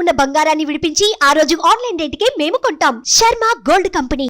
ఉన్న బంగారాన్ని విడిపించి ఆ రోజు ఆన్లైన్ రేటుకే మేము కొంటాం. Sharma gold company.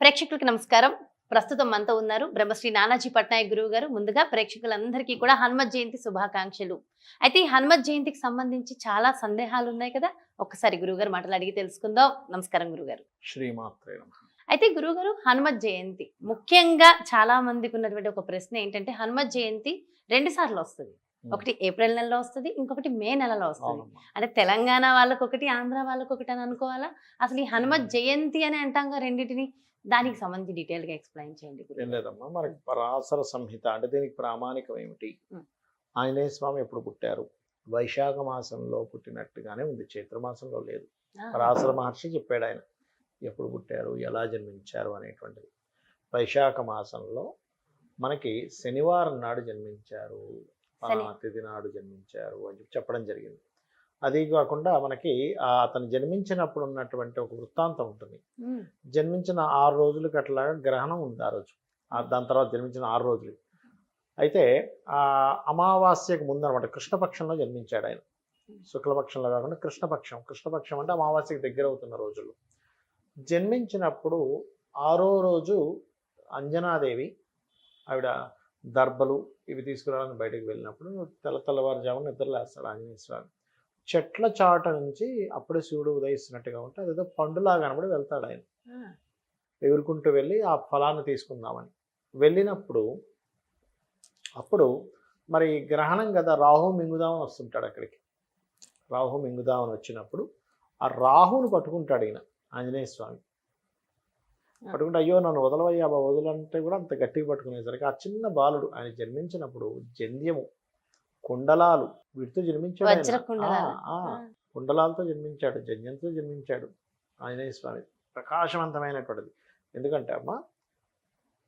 ప్రేక్షకులకి నమస్కారం. ప్రస్తుతం మనతో ఉన్నారు బ్రహ్మశ్రీ నానాజీ పట్నాయక్ గురువు గారు ముందుగా ప్రేక్షకులందరికీ కూడా హనుమత్ జయంతి శుభాకాంక్షలు. అయితే ఈ హనుమత్ జయంతికి సంబంధించి చాలా సందేహాలు ఉన్నాయి కదా? ఒక్కసారి గురువుగారు మాటలు అడిగి తెలుసుకుందాం. నమస్కారం గురుగారు శ్రీమాత్రే నమః. అయితే గురువుగారు హనుమత్ జయంతి ముఖ్యంగా చాలా మందికి ఉన్నటువంటి ఒక ప్రశ్న ఏంటంటే హనుమత్ జయంతి రెండు సార్లు వస్తుంది. ఒకటి ఏప్రిల్ నెలలో వస్తుంది ఇంకొకటి మే నెలలో వస్తుంది. అంటే తెలంగాణ వాళ్ళకి ఒకటి ఆంధ్ర వాళ్ళకి ఒకటి అని అనుకోవాలా? అసలు ఈ హనుమత్ జయంతి అని అంటాం కదా రెండింటిని దానికి సంబంధించి డీటెయిల్గా ఎక్స్ప్లెయిన్ చేయండి లేదమ్మా మనకి పరాశర సంహిత అంటే దీనికి ప్రామాణికం ఏమిటి. ఆంజనేయ స్వామి ఎప్పుడు పుట్టారు? వైశాఖ మాసంలో పుట్టినట్టుగానే ఉంది చైత్ర మాసంలో లేదు. ఆ, పరాశర మహర్షి చెప్పాడు ఆయన ఎప్పుడు పుట్టారు ఎలా జన్మించారు అనేటువంటిది. వైశాఖ మాసంలో మనకి శనివారం నాడు జన్మించారు. తిథి నాడు జన్మించారు అని చెప్పి చెప్పడం జరిగింది. అది కాకుండా మనకి అతను జన్మించినప్పుడు ఉన్నటువంటి ఒక వృత్తాంతం ఉంటుంది. జన్మించిన ఆరు రోజులకి అట్లా గ్రహణం ఉంది ఆ రోజు. దాని తర్వాత జన్మించిన ఆరు రోజులు. అయితే ఆ అమావాస్యకు ముందు అనమాట కృష్ణపక్షంలో జన్మించాడు ఆయన. శుక్లపక్షంలో కాకుండా కృష్ణపక్షం. కృష్ణపక్షం అంటే అమావాస్యకి దగ్గర అవుతున్న రోజులు. జన్మించినప్పుడు ఆరో రోజు అంజనాదేవి ఆవిడ దర్బలు ఇవి తీసుకురావడానికి బయటకు వెళ్ళినప్పుడు తెల్ల తెల్లవారుజామున నిద్రలేస్తాడు ఆంజనేయ స్వామి. చెట్ల చాట నుంచి అప్పుడే శివుడు ఉదయిస్తున్నట్టుగా ఉంటే అదేదో పండులా కనబడి వెళ్తాడు ఆయన. ఎగురుకుంటూ వెళ్ళి ఆ ఫలాన్ని తీసుకుందామని. వెళ్ళినప్పుడు అప్పుడు మరి గ్రహణం కదా రాహు మింగుదామని వస్తుంటాడు అక్కడికి. రాహు మింగుదామని వచ్చినప్పుడు ఆ రాహుని పట్టుకుంటాడు ఈయన ఆంజనేయ స్వామి. పట్టుకుంటే అయ్యో నన్ను వదలవయ్యా బా వదలంటే కూడా అంత గట్టిగా పట్టుకునేసరికి ఆ చిన్న బాలుడు ఆయన జన్మించినప్పుడు జంధ్యము కుండలాలు వీటితో జన్మించాడు. కుండలాలతో జన్మించాడు జన్యంతో జన్మించాడు ఆంజనేయ స్వామి ప్రకాశవంతమైనటువంటిది. ఎందుకంటే అమ్మ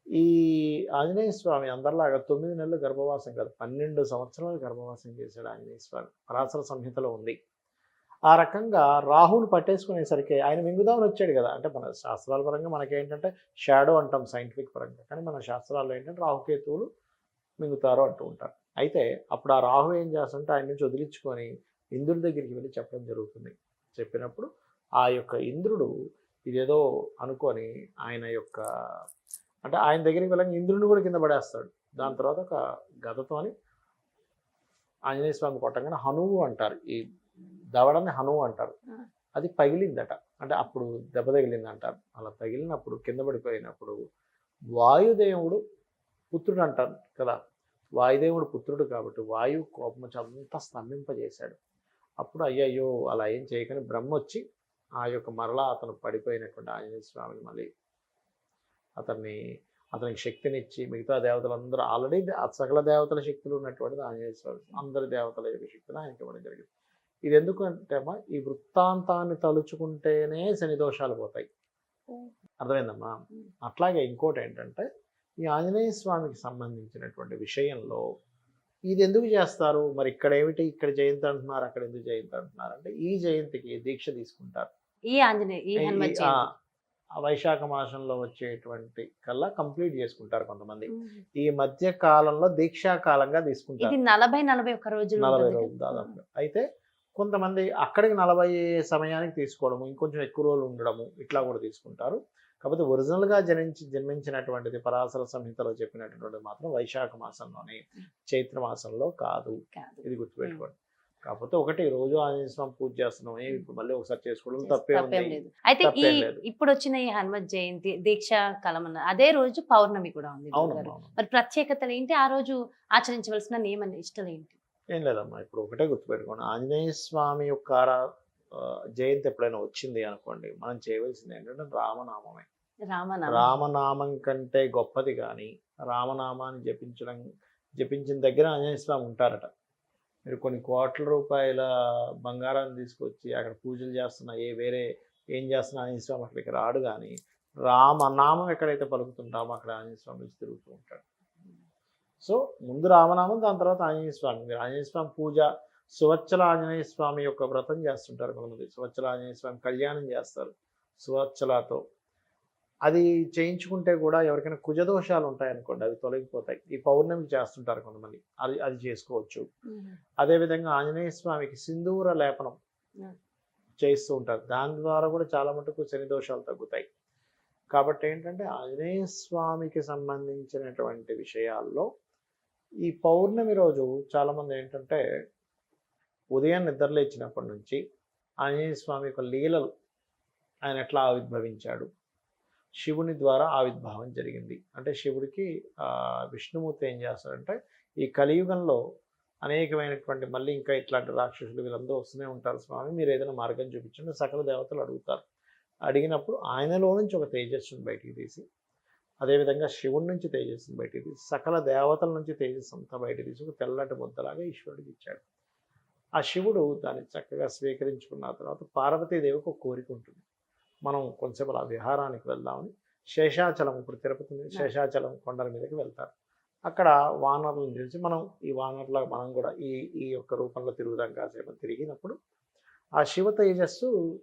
ఈ ఆంజనేయ స్వామి అందరిలాగా తొమ్మిది నెలలు గర్భవాసం కాదు పన్నెండు సంవత్సరాలు గర్భవాసం చేశాడు ఆంజనేయ స్వామి. పరాశర సంహితలో ఉంది. ఆ రకంగా రాహుని పట్టేసుకునేసరికి ఆయన మింగుదామని వచ్చాడు కదా. అంటే మన శాస్త్రాల పరంగా మనకేంటంటే షాడో అంటాం సైంటిఫిక్ పరంగా. కానీ మన శాస్త్రాల్లో ఏంటంటే రాహుకేతువులు మింగుతారు అంటూ ఉంటారు. అయితే అప్పుడు ఆ రాహు ఏం చేస్తుంటే ఆయన నుంచి వదిలించుకొని ఇంద్రుడి దగ్గరికి వెళ్ళి చెప్పడం జరుగుతుంది. చెప్పినప్పుడు ఆ యొక్క ఇంద్రుడు ఇదేదో అనుకొని ఆయన యొక్క అంటే ఆయన దగ్గరికి వెళ్ళగా ఇంద్రుడిని కూడా కింద పడేస్తాడు. దాని తర్వాత ఒక గదతోని ఆంజనేయ స్వామి కొట్టంగానే హనువు అంటారు ఈ దవడని హనువు అంటారు. అది పగిలిందట. అంటే అప్పుడు దెబ్బ తగిలింది అంటారు అలా తగిలినప్పుడు కింద పడిపోయినప్పుడు వాయుదేవుడు పుత్రుడు అంటారు కదా. వాయుదేవుడు పుత్రుడు కాబట్టి వాయువు కోపం అంతా స్తంభింపజేశాడు. అప్పుడు అయ్యయ్యో అలా ఏం చేయకని బ్రహ్మ వచ్చి ఆ యొక్క మరలా అతను పడిపోయినటువంటి ఆంజనేయ స్వామిని మళ్ళీ అతన్ని అతనికి శక్తినిచ్చి మిగతా దేవతలందరూ ఆల్రెడీ సకల దేవతల శక్తులు ఉన్నటువంటిది ఆంజనేయ స్వామి. అందరి దేవతల యొక్క శక్తిని ఆయనకి ఇవ్వడం జరిగింది. ఇది ఎందుకు అంటే అమ్మా ఈ వృత్తాంతాన్ని తలుచుకుంటేనే శని దోషాలు పోతాయి. అర్థమైందమ్మా? అట్లాగే ఇంకోటి ఏంటంటే ఈ ఆంజనేయ స్వామికి సంబంధించినటువంటి విషయంలో ఇది ఎందుకు చేస్తారు? మరి ఇక్కడ ఏమిటి ఇక్కడ జయంతి అంటున్నారు అక్కడ ఎందుకు జయంతి అంటున్నారు అంటే ఈ జయంతికి దీక్ష తీసుకుంటారు. ఈ ఆంజనేయ వైశాఖ మాసంలో వచ్చేటువంటి కల్లా కంప్లీట్ చేసుకుంటారు కొంతమంది. ఈ మధ్య కాలంలో దీక్షా కాలంగా తీసుకుంటారు నలభై నలభై ఒక్క రోజులు నలభై రోజులు? దాదాపు అయితే కొంతమంది అక్కడికి నలభై సమయానికి తీసుకోవడము ఇంకొంచెం ఎక్కువ రోజులు ఉండడము ఇట్లా కూడా తీసుకుంటారు. కాకపోతే ఒరిజినల్గా జనించి జన్మించినటువంటిది పరాశర సంహితలో చెప్పినటువంటిది మాత్రం వైశాఖ మాసంలోనే చైత్ర మాసంలో కాదు. ఇది గుర్తుపెట్టుకోండి. కాకపోతే ఒకటి రోజు ఆంజనేయ స్వామి పూజ చేస్తున్నాం ఇప్పుడు మళ్ళీ ఒకసారి చేసుకోవడం తప్పే ఉంది లేదు. అయితే ఈ. ఇప్పుడు వచ్చిన ఈ హనుమత్ జయంతి దీక్షా కాలం అన్న అదే రోజు పౌర్ణమి కూడా ఉంది మరి ప్రత్యేకతలు ఏంటి? ఆ రోజు ఆచరించవలసిన నియమ నిష్టలు ఏంటి? ఏం లేదమ్మా ఇప్పుడు ఒకటే గుర్తుపెట్టుకోండి. ఆంజనేయ స్వామి యొక్క జయంతి ఎప్పుడైనా వచ్చింది అనుకోండి మనం చేయవలసింది ఏంటంటే రామనామమే. రామనామ. రామనామం కంటే గొప్పది కానీ రామనామాన్ని జపించడం జపించిన దగ్గర ఆంజనేయ స్వామి ఉంటారట. మీరు కొన్ని కోట్ల రూపాయల బంగారాన్ని తీసుకొచ్చి అక్కడ పూజలు చేస్తున్న ఏ వేరే ఏం చేస్తున్న ఆంజనేయ స్వామి అక్కడికి రాడు కానీ రామనామం ఎక్కడైతే పలుకుతుంటామో అక్కడ ఆంజనేయ స్వామి తిరుగుతూ ఉంటాడు. సో ముందు రామనామం దాని తర్వాత ఆంజనేయ స్వామి. మీరు ఆంజనేయ స్వామి పూజ సువచ్చల ఆంజనేయ స్వామి యొక్క వ్రతం చేస్తుంటారు కొంతమంది. సువచ్చల ఆంజనేయ స్వామి కళ్యాణం చేస్తారు సువచ్చలతో అది చేయించుకుంటే కూడా ఎవరికైనా కుజదోషాలు ఉంటాయనుకోండి అవి తొలగిపోతాయి. ఈ పౌర్ణమికి చేస్తుంటారు కొంతమంది. అది అది చేసుకోవచ్చు. అదేవిధంగా ఆంజనేయ స్వామికి సింధూర లేపనం. చేస్తూ ఉంటారు. దాని ద్వారా కూడా చాలా మటుకు శని దోషాలు తగ్గుతాయి. కాబట్టి ఏంటంటే ఆంజనేయ స్వామికి సంబంధించినటువంటి విషయాల్లో ఈ పౌర్ణమి రోజు చాలామంది ఏంటంటే ఉదయం నిద్రలేచినప్పటి నుంచి ఆంజనేయ స్వామి యొక్క లీలలు ఆయన ఎట్లా ఆవిర్భవించాడు? శివుని ద్వారా ఆవిర్భావం జరిగింది. అంటే శివుడికి విష్ణుమూర్తి ఏం చేస్తాడంటే ఈ కలియుగంలో అనేకమైనటువంటి మళ్ళీ ఇంకా ఇట్లాంటి రాక్షసులు వీళ్ళందరూ వస్తూనే ఉంటారు స్వామి. మీరు ఏదైనా మార్గం చూపించండి సకల దేవతలు అడుగుతారు. అడిగినప్పుడు ఆయనలో నుంచి ఒక తేజస్సును బయటికి తీసి అదేవిధంగా శివుడి నుంచి తేజస్సును బయటికి తీసి సకల దేవతల నుంచి తేజస్సు అంతా బయటికి తీసి ఒక తెల్లటి ముద్దలాగా ఈశ్వరుడికి ఇచ్చాడు. ఆ శివుడు దాన్ని చక్కగా స్వీకరించుకున్న తర్వాత పార్వతీదేవికి ఒక కోరిక ఉంటుంది. మనం కొంచెం ఆ విహారానికి వెళ్దామని శేషాచలం ఇప్పుడు తిరుపతి శేషాచలం కొండల మీదకి వెళ్తారు. అక్కడ వానరులను చూసి మనం ఈ వానరులా మనం కూడా ఈ ఈ యొక్క రూపంలో తిరుగుదాం కాసేపు తిరిగినప్పుడు ఆ శివ తేజస్సు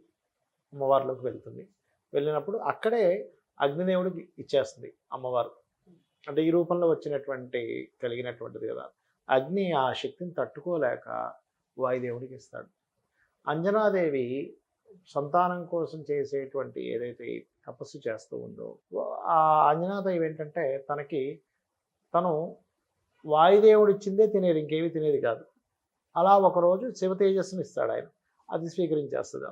అమ్మవారిలోకి వెళ్తుంది. వెళ్ళినప్పుడు అక్కడే అగ్నిదేవుడికి ఇచ్చేస్తుంది అమ్మవారు. అంటే ఈ రూపంలో వచ్చినటువంటి కలిగినటువంటిది కదా. అగ్ని ఆ శక్తిని తట్టుకోలేక వాయుదేవుడికి ఇస్తాడు. అంజనాదేవి సంతానం కోసం చేసేటువంటి ఏదైతే తపస్సు చేస్తూ ఉందో ఆ అంజనాదేవి ఏంటంటే తనకి తను వాయుదేవుడు ఇచ్చిందే తినేది ఇంకేమీ తినేది కాదు. అలా ఒకరోజు శివ తేజస్సుని ఇస్తాడు ఆయన. అది స్వీకరించేస్తుంది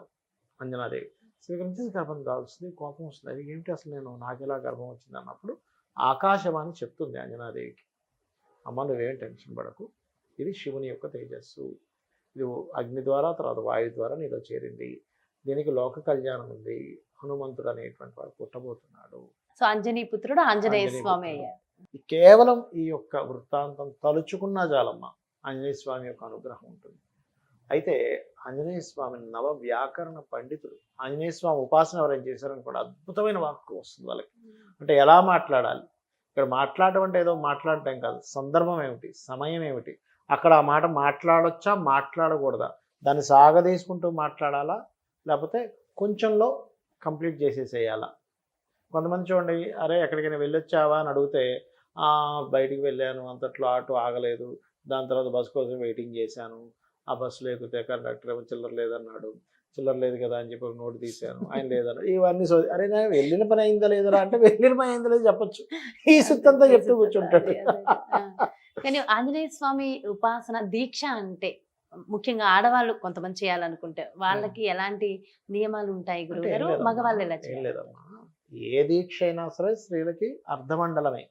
అంజనాదేవి. స్వీకరించి గర్భం కావాల్సింది కోపం వస్తుంది. అది ఏంటి? అసలు నేను నాకెలా గర్భం వచ్చింది అన్నప్పుడు ఆకాశవాణి చెప్తుంది అంజనాదేవికి అమ్మ నువ్వేం టెన్షన్ పడకు. ఇది శివుని యొక్క తేజస్సు. ఇది అగ్ని ద్వారా తర్వాత వాయు ద్వారా నీలో చేరింది. దీనికి లోక కళ్యాణం ఉంది. హనుమంతుడు అనేటువంటి వాడు పుట్టబోతున్నాడు. సో అంజనీ పుత్రుడు ఆంజనేయ స్వామి కేవలం ఈ యొక్క వృత్తాంతం తలుచుకున్నా చాలమ్మ. ఆంజనేయ స్వామి యొక్క అనుగ్రహం ఉంటుంది. అయితే ఆంజనేయ స్వామి నవ వ్యాకరణ పండితుడు. ఆంజనేయ స్వామి ఉపాసన ఎవరైనా చేశారని కూడా అద్భుతమైన వాక్కు వస్తుంది వాళ్ళకి. అంటే ఎలా మాట్లాడాలి? ఇక్కడ మాట్లాడటం అంటే ఏదో మాట్లాడటం కాదు. సందర్భం ఏమిటి? సమయం ఏమిటి? అక్కడ ఆ మాట మాట్లాడొచ్చా? మాట్లాడకూడదా? దాన్ని సాగదీసుకుంటూ మాట్లాడాలా? లేకపోతే కొంచెంలో కంప్లీట్ చేసేసేయాలా? కొంతమంది చూడండి అరే ఎక్కడికైనా వెళ్ళొచ్చావా? అని అడిగితే బయటికి వెళ్ళాను. అంతట్లో ఆటో ఆగలేదు. దాని తర్వాత బస్ కోసం వెయిటింగ్ చేశాను. ఆ బస్సులో ఎక్కితే కండక్టర్ ఏమో చిల్లర లేదన్నాడు. చిల్లర లేదు కదా అని చెప్పి నోటు తీశాను. ఆయన లేదన్నాడు. ఇవన్నీ సో అరే నేను వెళ్ళిన పని అయిందా లేదురా అంటే వెళ్ళిన పని అయిందా లేదు చెప్పొచ్చు. ఈ సుత్తంతా చెప్తూ కూర్చుంటాడు. కానీ ఆంజనేయ స్వామి ఉపాసన దీక్ష అంటే ముఖ్యంగా ఆడవాళ్ళు కొంతమంది చేయాలనుకుంటే వాళ్ళకి ఎలాంటి నియమాలు ఉంటాయి గురువు మగవాళ్ళు ఎలా లేదమ్మా. ఏ దీక్ష అయినా సరే స్త్రీలకి అర్ధమండలమే.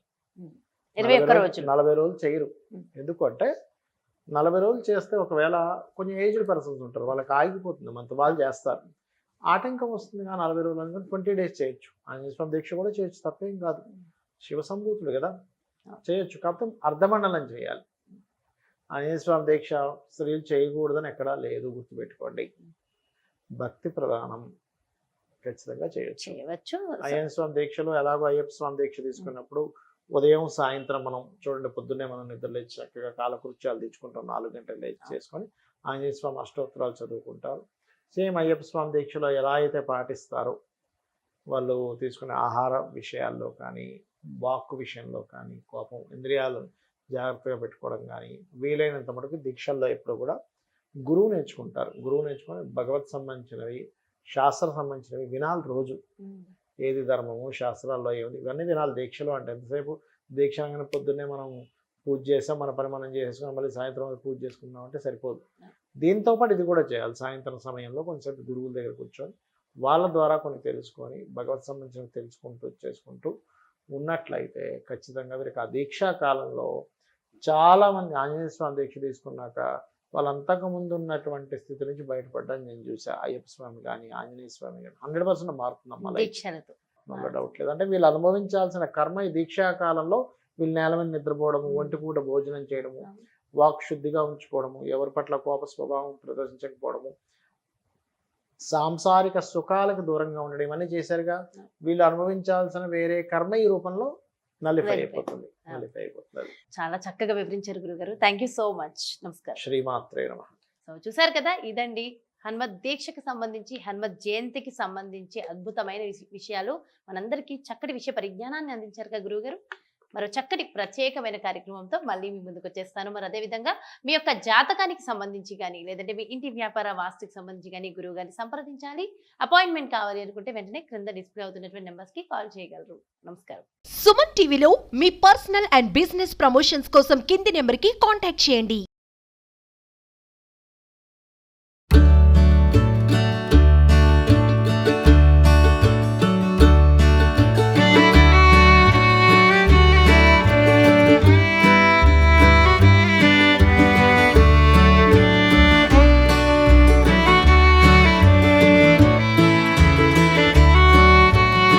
ఇరవై ఒక్క రోజులు నలభై రోజులు చేయరు. ఎందుకంటే నలభై రోజులు చేస్తే ఒకవేళ కొంచెం ఏజ్డ్ పర్సన్స్ ఉంటారు వాళ్ళకి ఆగిపోతుంది మనతో వాళ్ళు చేస్తారు. ఆటంకం వస్తుంది కానీ నలభై రోజులు అనుకుని ట్వంటీ డేస్ చేయొచ్చు. ఆంజనేయ స్వామి దీక్ష కూడా చేయొచ్చు తప్పేం కాదు. శివ సంభూతుడు కదా. చేయొచ్చు కాకపోతే అర్ధమండలం చేయాలి. ఆంజనేయ స్వామి దీక్ష స్త్రీలు చేయకూడదని ఎక్కడా లేదు గుర్తుపెట్టుకోండి. భక్తి ప్రధానం ఖచ్చితంగా చేయొచ్చు. చేయవచ్చు. అయ్యప్ప స్వామి దీక్షలో ఎలాగో అయ్యప్ప స్వామి దీక్ష తీసుకున్నప్పుడు ఉదయం సాయంత్రం మనం చూడండి పొద్దున్నే మనం నిద్ర లేచి చక్కగా కాలకృత్యాలు తెచ్చుకుంటాం నాలుగు గంటలు లేచి చేసుకొని ఆంజనేయ స్వామి అష్టోత్తరాలు చదువుకుంటారు. సేమ్ అయ్యప్ప స్వామి దీక్షలో ఎలా అయితే పాటిస్తారో వాళ్ళు తీసుకునే ఆహార విషయాల్లో కానీ వాక్కు విషయంలో కానీ కోపం ఇంద్రియాలను జాగ్రత్తగా పెట్టుకోవడం కానీ వీలైనంత మటుకు దీక్షల్లో ఎప్పుడు కూడా గురువు నేర్చుకుంటారు. గురువు నేర్చుకొని భగవత్ సంబంధించినవి శాస్త్ర సంబంధించినవి వినాలి రోజు. ఏది ధర్మము శాస్త్రాల్లో ఏముంది? ఇవన్నీ వినాలి దీక్షలు అంటే ఎంతసేపు? దీక్ష అనగానే పొద్దున్నే మనం పూజ చేసాం మన పని మనం చేసుకున్నాం మళ్ళీ సాయంత్రం పూజ చేసుకున్నాం అంటే సరిపోదు. దీంతో పాటు ఇది కూడా చేయాలి. సాయంత్రం సమయంలో కొంచెంసేపు గురువుల దగ్గర కూర్చొని వాళ్ళ ద్వారా కొన్ని తెలుసుకొని భగవత్ సంబంధించిన తెలుసుకుంటూ చేసుకుంటూ ఉన్నట్లయితే ఖచ్చితంగా వీరికి ఆ దీక్షా కాలంలో చాలామంది ఆంజనేయ స్వామి దీక్ష తీసుకున్నాక వాళ్ళు అంతకు ముందు ఉన్నటువంటి స్థితి నుంచి బయటపడ్డాన్ని నేను చూసా అయ్యప్ప స్వామి కానీ ఆంజనేయ స్వామి కానీ హండ్రెడ్ పర్సెంట్ మారుతుందమ్మా అందులో డౌట్ లేదు. అంటే వీళ్ళు అనుభవించాల్సిన కర్మ ఈ దీక్షా కాలంలో వీళ్ళు నేల మీద నిద్రపోవడము ఒంటి పూట భోజనం చేయడము వాక్ శుద్ధిగా ఉంచుకోవడము ఎవరి పట్ల కోప స్వభావం ప్రదర్శించకపోవడము సాంసారిక సుఖాలకు దూరంగా ఉండడం ఇవన్నీ చేశారుగా. వీళ్ళు అనుభవించాల్సిన వేరే కర్మ ఈ రూపంలో నలిఫై. అయిపోతుంది. నలిఫై అయిపోతుంది చాలా చక్కగా వివరించారు గురుగారు. థ్యాంక్ యూ సో మచ్ నమస్కారం. శ్రీమాత్రే నమ. సో చూసారు కదా ఇదండి హనుమత్ దీక్షకు సంబంధించి హనుమత్ జయంతికి సంబంధించి అద్భుతమైన విష- విషయాలు. మనందరికీ చక్కటి విషయ పరిజ్ఞానాన్ని అందించారు కదా గురువు గారు మరో చక్కటి ప్రత్యేకమైన కార్యక్రమంతో మళ్ళీ మీ ముందుకు వచ్చేస్తాను. మరి అదేవిధంగా మీ యొక్క జాతకానికి సంబంధించి కానీ లేదంటే మీ ఇంటి వ్యాపార వాస్తుకి సంబంధించి కానీ గురువు గారిని సంప్రదించాలి. అపాయింట్మెంట్ కావాలి అనుకుంటే వెంటనే క్రింద డిస్ప్లే అవుతున్నటువంటి నెంబర్స్కి కాల్ చేయగలరు. నమస్కారం. సుమన్ టీవీలో మీ పర్సనల్ అండ్ బిజినెస్ ప్రమోషన్స్ కోసం కింది నెంబర్కి కాంటాక్ట్ చేయండి.